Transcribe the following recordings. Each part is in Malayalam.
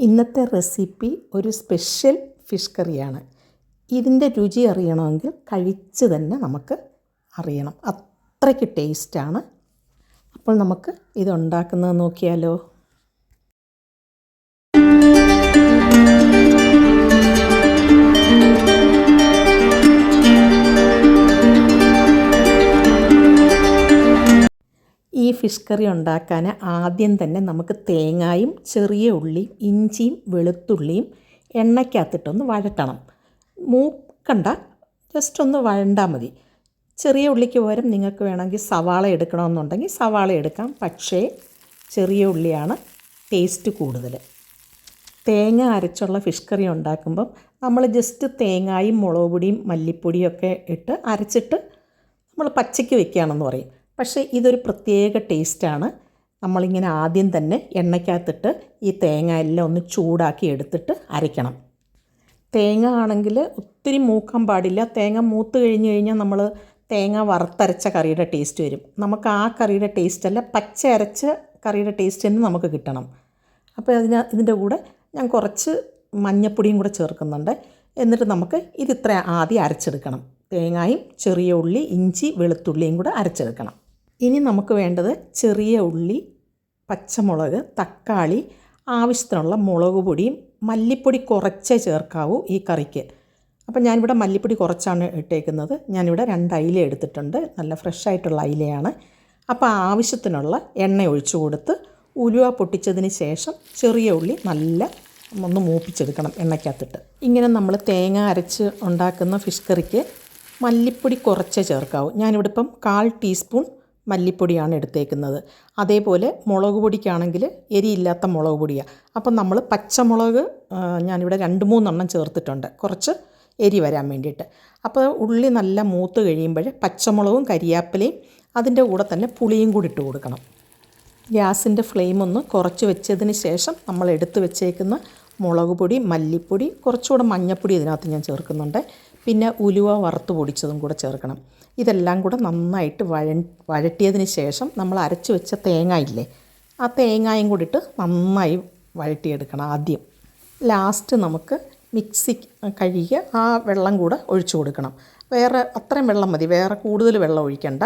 ഇന്നത്തെ റെസിപ്പി ഒരു സ്പെഷ്യൽ ഫിഷ് കറിയാണ്. ഇതിന്റെ രുചി അറിയണമെങ്കിൽ കഴിച്ച് തന്നെ നമുക്ക് അറിയണം. അത്രയ്ക്ക് ടേസ്റ്റാണ്. അപ്പോൾ നമുക്ക് ഇത് ഉണ്ടാക്കുന്നത് നോക്കിയാലോ? ഫിഷ് കറി ഉണ്ടാക്കാൻ ആദ്യം തന്നെ നമുക്ക് തേങ്ങായും ചെറിയ ഉള്ളിയും ഇഞ്ചിയും വെളുത്തുള്ളിയും എണ്ണയ്ക്കകത്തിട്ടൊന്ന് വഴറ്റണം. മൂക്കണ്ട ജസ്റ്റ് ഒന്ന് വഴണ്ടാൽ മതി. ചെറിയ ഉള്ളിക്ക് പകരം നിങ്ങൾക്ക് വേണമെങ്കിൽ സവാള എടുക്കണമെന്നുണ്ടെങ്കിൽ സവാള എടുക്കാം. പക്ഷേ ചെറിയ ഉള്ളിയാണ് ടേസ്റ്റ് കൂടുതൽ. തേങ്ങ അരച്ചുള്ള ഫിഷ് കറി ഉണ്ടാക്കുമ്പം നമ്മൾ ജസ്റ്റ് തേങ്ങായും മുളക് പൊടിയും മല്ലിപ്പൊടിയും ഒക്കെ ഇട്ട് അരച്ചിട്ട് നമ്മൾ പച്ചയ്ക്ക് വെക്കുകയാണെന്ന് പറയും. പക്ഷേ ഇതൊരു പ്രത്യേക ടേസ്റ്റാണ്. നമ്മളിങ്ങനെ ആദ്യം തന്നെ എണ്ണയ്ക്കകത്തിട്ട് ഈ തേങ്ങ എല്ലാം ഒന്ന് ചൂടാക്കി എടുത്തിട്ട് അരയ്ക്കണം. തേങ്ങ ആണെങ്കിൽ ഒത്തിരി മൂക്കാൻ പാടില്ല. തേങ്ങ മൂത്ത് കഴിഞ്ഞ് കഴിഞ്ഞാൽ നമ്മൾ തേങ്ങ വറുത്തരച്ച കറിയുടെ ടേസ്റ്റ് വരും. നമുക്ക് ആ കറിയുടെ ടേസ്റ്റ് അല്ല പച്ച അരച്ച കറിയുടെ ടേസ്റ്റ് തന്നെ നമുക്ക് കിട്ടണം. അപ്പോൾ അതിന് ഇതിന്റെ കൂടെ ഞാൻ കുറച്ച് മഞ്ഞപ്പൊടിയും കൂടെ ചേർക്കുന്നുണ്ട്. എന്നിട്ട് നമുക്ക് ഇത് ഇത്ര ആദ്യം അരച്ചെടുക്കണം. തേങ്ങായും ചെറിയ ഉള്ളി ഇഞ്ചി വെളുത്തുള്ളിയും കൂടെ അരച്ചെടുക്കണം. ഇനി നമുക്ക് വേണ്ടത് ചെറിയ ഉള്ളി പച്ചമുളക് തക്കാളി ആവശ്യത്തിനുള്ള മുളക് പൊടിയും മല്ലിപ്പൊടി കുറച്ചേ ചേർക്കാവൂ ഈ കറിക്ക്. അപ്പം ഞാനിവിടെ മല്ലിപ്പൊടി കുറച്ചാണ് ഇട്ടേക്കുന്നത്. ഞാനിവിടെ രണ്ട് അയില എടുത്തിട്ടുണ്ട്. നല്ല ഫ്രഷ് ആയിട്ടുള്ള അയിലയാണ്. അപ്പോൾ ആവശ്യത്തിനുള്ള എണ്ണ ഒഴിച്ചു കൊടുത്ത് ഉലുവ പൊട്ടിച്ചതിന് ശേഷം ചെറിയ ഉള്ളി നല്ല ഒന്ന് മൂപ്പിച്ചെടുക്കണം എണ്ണയ്ക്കകത്തിട്ട്. ഇങ്ങനെ നമ്മൾ തേങ്ങ അരച്ച് ഉണ്ടാക്കുന്ന ഫിഷ് കറിക്ക് മല്ലിപ്പൊടി കുറച്ചേ ചേർക്കാവൂ. ഞാനിവിടെ ഇപ്പം കാൽ ടീസ്പൂൺ മല്ലിപ്പൊടിയാണ് എടുത്തേക്കുന്നത്. അതേപോലെ മുളക് പൊടിക്കാണെങ്കിൽ എരിയില്ലാത്ത മുളക് പൊടിയാണ് അപ്പം നമ്മൾ പച്ചമുളക് ഞാനിവിടെ രണ്ട് മൂന്നെണ്ണം ചേർത്തിട്ടുണ്ട്. കുറച്ച് എരി വരാൻ വേണ്ടിയിട്ട്. അപ്പോൾ ഉള്ളി നല്ല മൂത്ത് കഴിയുമ്പോൾ പച്ചമുളകും കരിയാപ്പിലയും അതിന്റെ കൂടെ തന്നെ പുളിയും കൂടി ഇട്ട് കൊടുക്കണം. ഗ്യാസിന്റെ ഫ്ലെയിം ഒന്ന് കുറച്ച് വെച്ചതിന് ശേഷം നമ്മൾ എടുത്ത് വെച്ചേക്കുന്ന മുളക് പൊടി മല്ലിപ്പൊടി കുറച്ചുകൂടെ മഞ്ഞപ്പൊടി ഇതിനകത്ത് ഞാൻ ചേർക്കുന്നുണ്ട്. പിന്നെ ഉലുവ വറുത്ത് പൊടിച്ചതും കൂടെ ചേർക്കണം. ഇതെല്ലാം കൂടെ നന്നായിട്ട് വഴ വഴറ്റിയതിന് ശേഷം നമ്മൾ അരച്ച് വെച്ച തേങ്ങ ഇല്ലേ ആ തേങ്ങായും കൂടി ഇട്ട് നന്നായി വഴറ്റിയെടുക്കണം ആദ്യം. ലാസ്റ്റ് നമുക്ക് മിക്സി കഴുകിയ ആ വെള്ളം കൂടെ ഒഴിച്ചു കൊടുക്കണം. വേറെ അത്രയും വെള്ളം മതി വേറെ കൂടുതൽ വെള്ളം ഒഴിക്കണ്ട.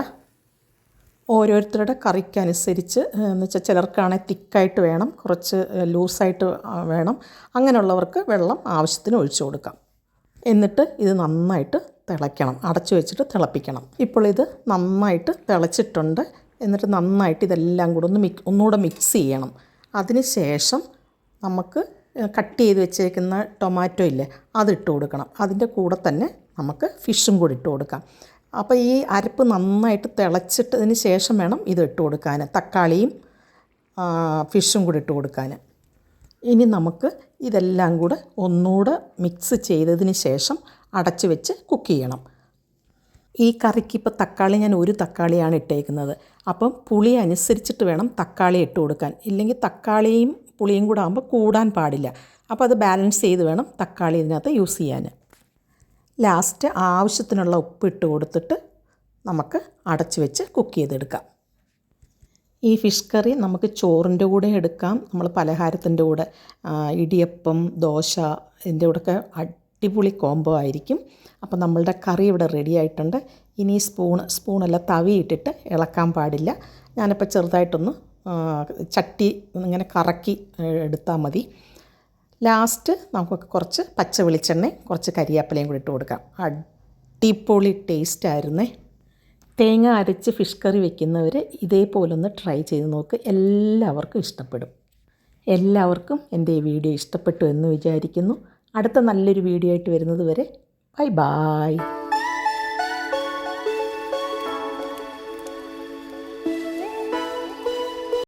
ഓരോരുത്തരുടെ കറിക്കനുസരിച്ച് എന്ന് വെച്ചാൽ ചിലർക്കാണെങ്കിൽ തിക്കായിട്ട് വേണം കുറച്ച് ലൂസായിട്ട് വേണം. അങ്ങനെയുള്ളവർക്ക് വെള്ളം ആവശ്യത്തിന് ഒഴിച്ചു കൊടുക്കാം. എന്നിട്ട് ഇത് നന്നായിട്ട് തിളയ്ക്കണം. അടച്ചു വെച്ചിട്ട് തിളപ്പിക്കണം. ഇപ്പോൾ ഇത് നന്നായിട്ട് തിളച്ചിട്ടുണ്ട്. എന്നിട്ട് നന്നായിട്ട് ഇതെല്ലാം കൂടെ ഒന്ന് മിക് ഒന്നുകൂടെ മിക്സ് ചെയ്യണം. അതിന് ശേഷം നമുക്ക് കട്ട് ചെയ്ത് വെച്ചേക്കുന്ന ടൊമാറ്റോ ഇല്ലേ അതിട്ട് കൊടുക്കണം. അതിന്റെ കൂടെ തന്നെ നമുക്ക് ഫിഷും കൂടി ഇട്ട് കൊടുക്കാം. അപ്പോൾ ഈ അരപ്പ് നന്നായിട്ട് തിളച്ചിട്ടതിന് ശേഷം വേണം ഇത് ഇട്ട് കൊടുക്കാൻ. തക്കാളിയും ഫിഷും കൂടി ഇട്ട് കൊടുക്കാൻ. ഇനി നമുക്ക് ഇതെല്ലാം കൂടെ ഒന്നുകൂടെ മിക്സ് ചെയ്തതിന് ശേഷം അടച്ച് വെച്ച് കുക്ക് ചെയ്യണം. ഈ കറിക്ക് ഇപ്പോൾ തക്കാളി ഞാൻ ഒരു തക്കാളിയാണ് ഇട്ടേക്കുന്നത്. അപ്പം പുളി അനുസരിച്ചിട്ട് വേണം തക്കാളി ഇട്ട് കൊടുക്കാൻ. ഇല്ലെങ്കിൽ തക്കാളിയും പുളിയും കൂടെ ആകുമ്പോൾ കൂടാൻ പാടില്ല. അപ്പോൾ അത് ബാലൻസ് ചെയ്ത് വേണം തക്കാളി ഇതിനകത്ത് യൂസ് ചെയ്യാൻ. ലാസ്റ്റ് ആവശ്യത്തിനുള്ള ഉപ്പ് ഇട്ട് കൊടുത്തിട്ട് നമുക്ക് അടച്ച് വെച്ച് കുക്ക് ചെയ്തെടുക്കാം. ഈ ഫിഷ് കറി നമുക്ക് ചോറിന്റെ കൂടെ എടുക്കാം. നമ്മൾ പലഹാരത്തിന്റെ കൂടെ ഇടിയപ്പം ദോശ ഇതിന്റെ കൂടെയൊക്കെ അടിപൊളി കോംബോ ആയിരിക്കും. അപ്പോൾ നമ്മളുടെ കറി ഇവിടെ റെഡി ആയിട്ടുണ്ട്. ഇനി സ്പൂൺ സ്പൂണല്ല തവി ഇട്ടിട്ട് ഇളക്കാൻ പാടില്ല. ഞാനിപ്പോൾ ചെറുതായിട്ടൊന്ന് ചട്ടി ഇങ്ങനെ കറക്കി എടുത്താൽ മതി. ലാസ്റ്റ് നമുക്ക് കുറച്ച് പച്ച വെളിച്ചെണ്ണയും കുറച്ച് കരിയാപ്പിലയും കൂടി ഇട്ട് കൊടുക്കാം. അടിപൊളി ടേസ്റ്റ് ആയിരുന്നേ. തേങ്ങ അരച്ച് ഫിഷ് കറി വെക്കുന്നവർ ഇതേപോലൊന്ന് ട്രൈ ചെയ്ത് നോക്ക്. എല്ലാവർക്കും ഇഷ്ടപ്പെടും. എല്ലാവർക്കും എന്റെ ഈ വീഡിയോ ഇഷ്ടപ്പെട്ടു എന്ന് വിചാരിക്കുന്നു. അടുത്ത നല്ലൊരു വീഡിയോ ആയിട്ട് വരുന്നത് വരെ ബൈ ബായ്